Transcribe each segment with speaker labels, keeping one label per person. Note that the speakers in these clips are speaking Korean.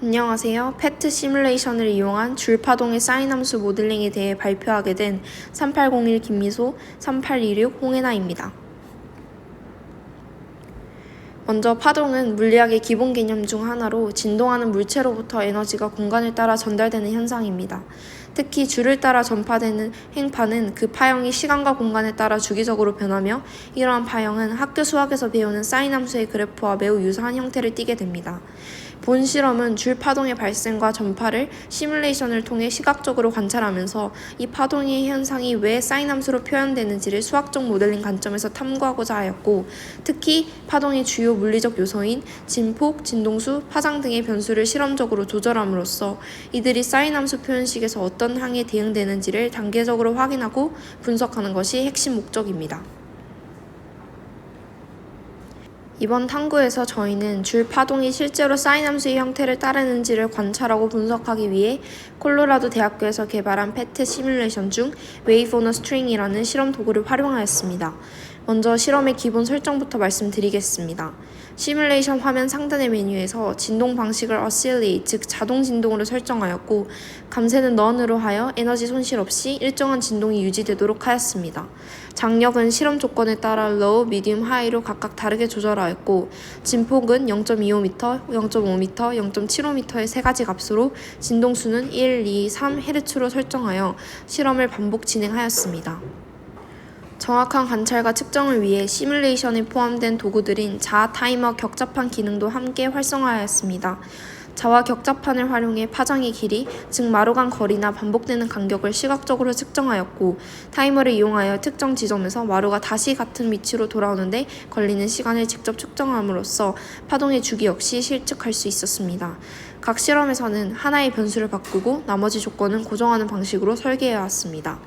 Speaker 1: 안녕하세요. 패트 시뮬레이션을 이용한 줄파동의 사인 함수 모델링에 대해 발표하게 된 3801 김미소, 3826 홍혜나입니다. 먼저 파동은 물리학의 기본 개념 중 하나로 진동하는 물체로부터 에너지가 공간을 따라 전달되는 현상입니다. 특히 줄을 따라 전파되는 행파는 그 파형이 시간과 공간에 따라 주기적으로 변하며 이러한 파형은 학교 수학에서 배우는 사인 함수의 그래프와 매우 유사한 형태를 띠게 됩니다. 본 실험은 줄 파동의 발생과 전파를 시뮬레이션을 통해 시각적으로 관찰하면서 이 파동의 현상이 왜 사인 함수로 표현되는지를 수학적 모델링 관점에서 탐구하고자 하였고, 특히 파동의 주요 물리적 요소인 진폭, 진동수, 파장 등의 변수를 실험적으로 조절함으로써 이들이 사인 함수 표현식에서 어떤 항에 대응되는지를 단계적으로 확인하고 분석하는 것이 핵심 목적입니다. 이번 탐구에서 저희는 줄 파동이 실제로 사인 함수의 형태를 따르는지를 관찰하고 분석하기 위해 콜로라도 대학교에서 개발한 패트 시뮬레이션 중 웨이브 오너 스트링이라는 실험 도구를 활용하였습니다. 먼저 실험의 기본 설정부터 말씀드리겠습니다. 시뮬레이션 화면 상단의 메뉴에서 진동 방식을 oscillate, 즉 자동 진동으로 설정하였고 감세는 none으로 하여 에너지 손실 없이 일정한 진동이 유지되도록 하였습니다. 장력은 실험 조건에 따라 low, medium, high로 각각 다르게 조절하였고 진폭은 0.25m, 0.5m, 0.75m의 세 가지 값으로 진동수는 1, 2, 3Hz로 설정하여 실험을 반복 진행하였습니다. 정확한 관찰과 측정을 위해 시뮬레이션에 포함된 도구들인 자아 타이머 격자판 기능도 함께 활성화하였습니다. 자와 격자판을 활용해 파장의 길이, 즉 마루 간 거리나 반복되는 간격을 시각적으로 측정하였고 타이머를 이용하여 특정 지점에서 마루가 다시 같은 위치로 돌아오는데 걸리는 시간을 직접 측정함으로써 파동의 주기 역시 실측할 수 있었습니다. 각 실험에서는 하나의 변수를 바꾸고 나머지 조건은 고정하는 방식으로 설계해 왔습니다.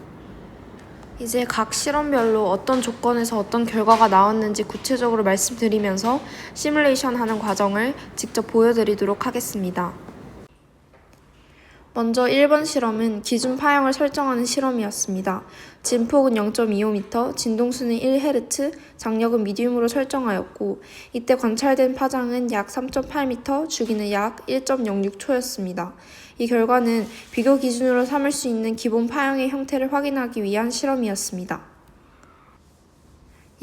Speaker 1: 이제 각 실험별로 어떤 조건에서 어떤 결과가 나왔는지 구체적으로 말씀드리면서 시뮬레이션 하는 과정을 직접 보여드리도록 하겠습니다. 먼저 1번 실험은 기준 파형을 설정하는 실험이었습니다. 진폭은 0.25m, 진동수는 1Hz, 장력은 미디움으로 설정하였고 이때 관찰된 파장은 약 3.8m, 주기는 약 1.06초였습니다. 이 결과는 비교 기준으로 삼을 수 있는 기본 파형의 형태를 확인하기 위한 실험이었습니다.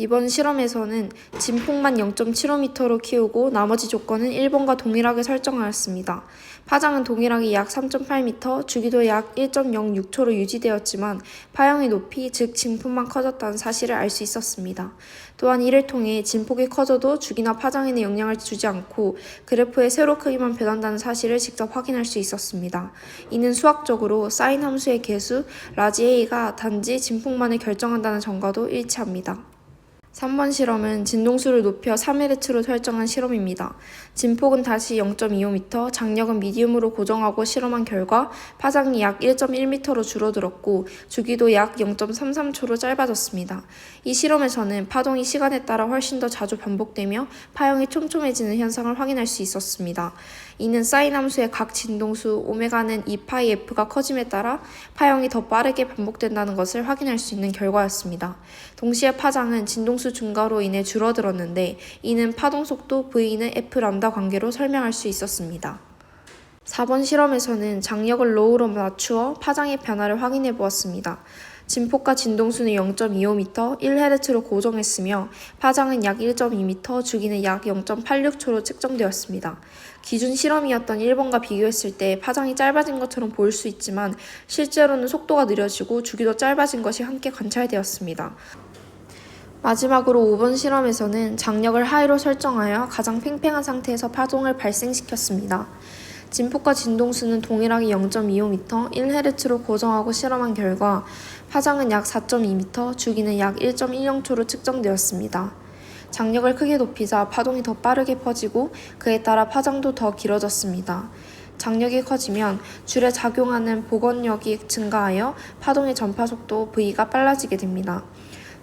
Speaker 1: 이번 실험에서는 진폭만 0.75m로 키우고 나머지 조건은 1번과 동일하게 설정하였습니다. 파장은 동일하게 약 3.8m, 주기도 약 1.06초로 유지되었지만 파형의 높이, 즉 진폭만 커졌다는 사실을 알 수 있었습니다. 또한 이를 통해 진폭이 커져도 주기나 파장에는 영향을 주지 않고 그래프의 세로 크기만 변한다는 사실을 직접 확인할 수 있었습니다. 이는 수학적으로 사인 함수의 개수 라지 A가 단지 진폭만을 결정한다는 점과도 일치합니다. 3번 실험은 진동수를 높여 3Hz로 설정한 실험입니다. 진폭은 다시 0.25m, 장력은 미디움으로 고정하고 실험한 결과 파장이 약 1.1m로 줄어들었고 주기도 약 0.33초로 짧아졌습니다. 이 실험에서는 파동이 시간에 따라 훨씬 더 자주 반복되며 파형이 촘촘해지는 현상을 확인할 수 있었습니다. 이는 사인 함수의 각 진동수 오메가는 2파이 f가 커짐에 따라 파형이 더 빠르게 반복된다는 것을 확인할 수 있는 결과였습니다. 동시에 파장은 진동수 증가로 인해 줄어들었는데 이는 파동 속도 V는 f 람다 관계로 설명할 수 있었습니다. 4번 실험에서는 장력을 로우로 낮추어 파장의 변화를 확인해 보았습니다. 진폭과 진동수는 0.25m, 1Hz로 고정했으며 파장은 약 1.2m, 주기는 약 0.86초로 측정되었습니다. 기준 실험이었던 1번과 비교했을 때 파장이 짧아진 것처럼 보일 수 있지만 실제로는 속도가 느려지고 주기도 짧아진 것이 함께 관찰되었습니다. 마지막으로 5번 실험에서는 장력을 하이로 설정하여 가장 팽팽한 상태에서 파동을 발생시켰습니다. 진폭과 진동수는 동일하게 0.25m, 1Hz로 고정하고 실험한 결과 파장은 약 4.2m, 주기는 약 1.10초로 측정되었습니다. 장력을 크게 높이자 파동이 더 빠르게 퍼지고 그에 따라 파장도 더 길어졌습니다. 장력이 커지면 줄에 작용하는 복원력이 증가하여 파동의 전파 속도 V가 빨라지게 됩니다.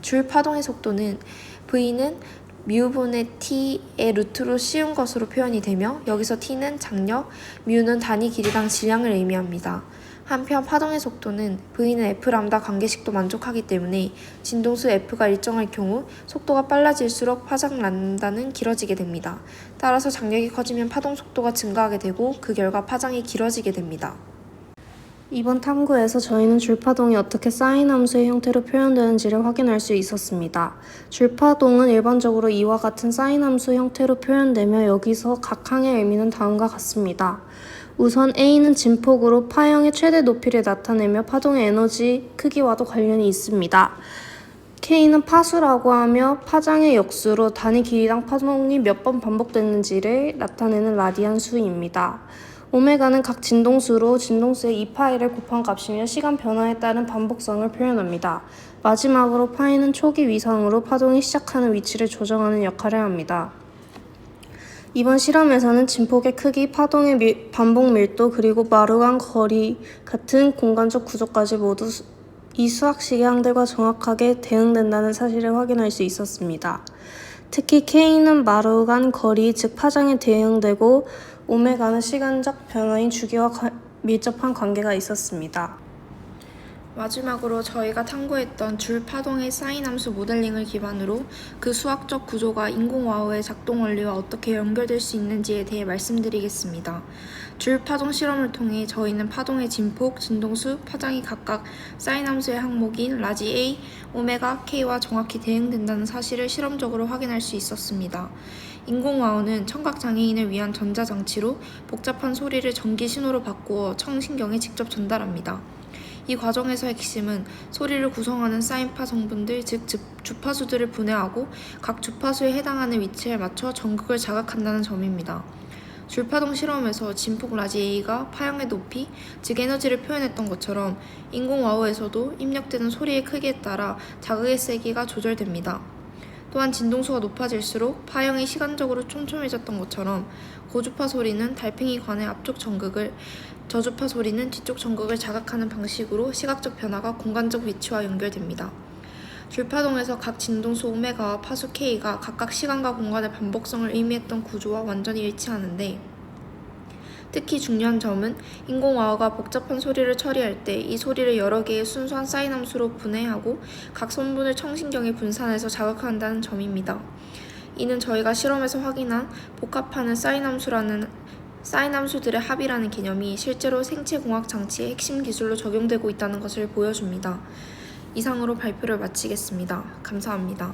Speaker 1: 줄 파동의 속도는 V는 뮤분의 t의 루트로 씌운 것으로 표현이 되며 여기서 t는 장력, 뮤는 단위 길이당 질량을 의미합니다. 한편 파동의 속도는 V는 F람다 관계식도 만족하기 때문에 진동수 F가 일정할 경우 속도가 빨라질수록 파장 람다는 길어지게 됩니다. 따라서 장력이 커지면 파동 속도가 증가하게 되고 그 결과 파장이 길어지게 됩니다.
Speaker 2: 이번 탐구에서 저희는 줄파동이 어떻게 사인 함수의 형태로 표현되는지를 확인할 수 있었습니다. 줄파동은 일반적으로 이와 같은 사인 함수 형태로 표현되며 여기서 각 항의 의미는 다음과 같습니다. 우선 A는 진폭으로 파형의 최대 높이를 나타내며 파동의 에너지 크기와도 관련이 있습니다. K는 파수라고 하며 파장의 역수로 단위 길이당 파동이 몇 번 반복됐는지를 나타내는 라디안 수입니다. 오메가는 각 진동수로 진동수의 2파이를 곱한 값이며 시간 변화에 따른 반복성을 표현합니다. 마지막으로 파이는 초기 위상으로 파동이 시작하는 위치를 조정하는 역할을 합니다. 이번 실험에서는 진폭의 크기, 파동의 밀- 반복 밀도, 그리고 마루간 거리 같은 공간적 구조까지 모두 수- 이 수학식의 항들과 정확하게 대응된다는 사실을 확인할 수 있었습니다. 특히 K는 마루간 거리, 즉 파장에 대응되고 오메가는 시간적 변화인 주기와 과- 밀접한 관계가 있었습니다.
Speaker 1: 마지막으로 저희가 탐구했던 줄 파동의 사인 함수 모델링을 기반으로 그 수학적 구조가 인공 와우의 작동 원리와 어떻게 연결될 수 있는지에 대해 말씀드리겠습니다. 줄 파동 실험을 통해 저희는 파동의 진폭, 진동수, 파장이 각각 사인 함수의 항목인 라지 A, 오메가 K와 정확히 대응된다는 사실을 실험적으로 확인할 수 있었습니다. 인공 와우는 청각 장애인을 위한 전자 장치로 복잡한 소리를 전기 신호로 바꾸어 청신경에 직접 전달합니다. 이 과정에서의 핵심은 소리를 구성하는 사인파 성분들, 즉 주- 주파수들을 분해하고 각 주파수에 해당하는 위치에 맞춰 전극을 자극한다는 점입니다. 줄파동 실험에서 진폭 라지 A가 파형의 높이, 즉 에너지를 표현했던 것처럼 인공 와우에서도 입력되는 소리의 크기에 따라 자극의 세기가 조절됩니다. 또한 진동수가 높아질수록 파형이 시간적으로 촘촘해졌던 것처럼 고주파 소리는 달팽이 관의 앞쪽 전극을 저주파 소리는 뒤쪽 전극을 자극하는 방식으로 시각적 변화가 공간적 위치와 연결됩니다. 줄파동에서 각 진동수 오메가와 파수 K가 각각 시간과 공간의 반복성을 의미했던 구조와 완전히 일치하는데 특히 중요한 점은 인공와우가 복잡한 소리를 처리할 때 이 소리를 여러 개의 순수한 사인 함수로 분해하고 각 선분을 청신경에 분산해서 자극한다는 점입니다. 이는 저희가 실험에서 확인한 복합하는 사인 함수라는 사인 함수들의 합이라는 개념이 실제로 생체공학 장치의 핵심 기술로 적용되고 있다는 것을 보여줍니다. 이상으로 발표를 마치겠습니다. 감사합니다.